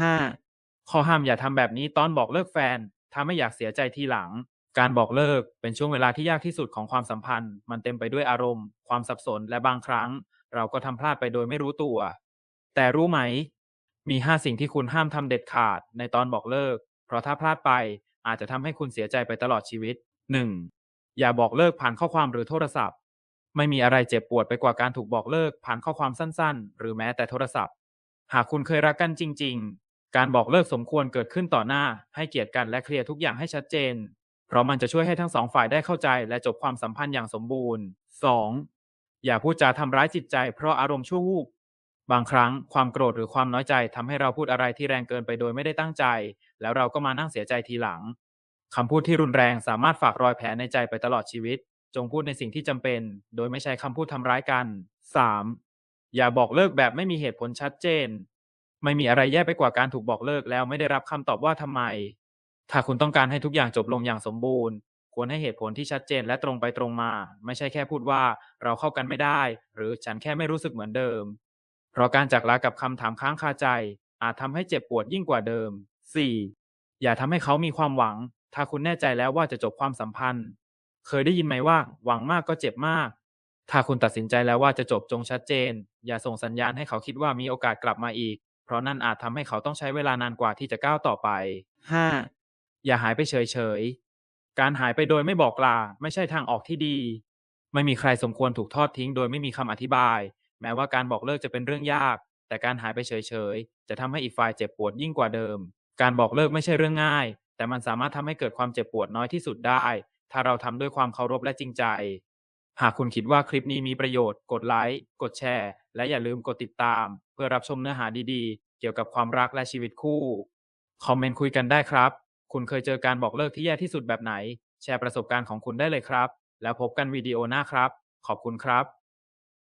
5. ข้อห้ามอย่าทำแบบนี้ตอนบอกเลิกแฟนถ้าไม่อยากเสียใจทีหลัง การบอกเลิกเป็นช่วงเวลาที่ยากที่สุดของความสัมพันธ์ มันเต็มไปด้วยอารมณ์ ความสับสนและบางครั้ง เราก็ทำพลาดไปโดยไม่รู้ตัว แต่รู้ไหม มี5สิ่งที่คุณห้ามทำเด็ดขาดในตอนบอกเลิก เพราะถ้าพลาดไปอาจจะทำให้คุณเสียใจไปตลอดชีวิต 1. อย่าบอกเลิกผ่านข้อความหรือโทรศัพท์ ไม่มีอะไรเจ็บปวดไปกว่าการถูกบอกเลิกผ่านข้อความสั้น ๆ หรือแม้แต่โทรศัพท์ หากคุณเคยรักกันจริงๆ การบอกเลิกสมควรเกิดขึ้นต่อหน้า ให้เกียรติกันและเคลียร์ทุกอย่างให้ชัดเจน เพราะมันจะช่วยให้ทั้งสองฝ่ายได้เข้าใจ และจบความสัมพันธ์อย่างสมบูรณ์ 2. อย่าพูดจาทำร้ายจิตใจ เพราะอารมณ์ชั่ววูบบางครั้งความโกรธหรือความน้อยใจทำให้เราพูดอะไรที่แรงเกินไปโดยไม่ได้ตั้งใจ แล้วเราก็มานั่งเสียใจทีหลังคำพูดที่รุนแรงสามารถฝากรอยแผลในใจไปตลอดชีวิต จงพูดในสิ่งที่จำเป็น โดยไม่ใช้คำพูดทำร้ายกัน 3. อย่าบอกเลิกแบบไม่มีเหตุผลชัดเจน ไม่มีอะไรแย่ไปกว่าการถูกบอกเลิกแล้วไม่ได้รับคำตอบว่าทำไม ถ้าคุณต้องการให้ทุกอย่างจบลงอย่างสมบูรณ์ ควรให้เหตุผลที่ชัดเจนและตรงไปตรงมา ไม่ใช่แค่พูดว่าเราเข้ากันไม่ได้ หรือฉันแค่ไม่รู้สึกเหมือนเดิม เพราะการจากลากับคำถามค้างคาใจ อาจทำให้เจ็บปวดยิ่งกว่าเดิม 4. อย่าทำให้เขามีความหวัง ถ้าคุณแน่ใจแล้วว่าจะจบความสัมพันธ์ เคยได้ยินไหมว่า หวังมากก็เจ็บมาก ถ้าคุณตัดสินใจแล้วว่าจะจบจงชัดเจน อย่าส่งสัญญาณให้เขาคิดว่ามีโอกาสกลับมาอีก เพราะนั่นอาจทำให้เขาต้องใช้เวลานานกว่าที่จะก้าวต่อไป 5. อย่าหายไปเฉยๆ การหายไปโดยไม่บอกลาไม่ใช่ทางออกที่ดี ไม่มีใครสมควรถูกทอดทิ้งโดยไม่มีคำอธิบาย แม้ว่าการบอกเลิกจะเป็นเรื่องยาก แต่การหายไปเฉยๆ จะทำให้อีกฝ่ายเจ็บปวดยิ่งกว่าเดิม การบอกเลิกไม่ใช่เรื่องง่าย แต่มันสามารถทำให้เกิดความเจ็บปวดน้อยที่สุดได้ ถ้าเราทำด้วยความเคารพและจริงใจ หากคุณคิดว่าคลิปนี้มีประโยชน์ กดไลค์ กดแชร์ และอย่าลืมกดติดตาม เพื่อรับชมเนื้อหาดีๆ เกี่ยวกับความรักและชีวิตคู่ คอมเมนต์คุยกันได้ครับ คุณเคยเจอการบอกเลิกที่แย่ที่สุดแบบไหน แชร์ประสบการณ์ของคุณได้เลยครับ แล้วพบกันวิดีโอหน้าครับ ขอบคุณครับ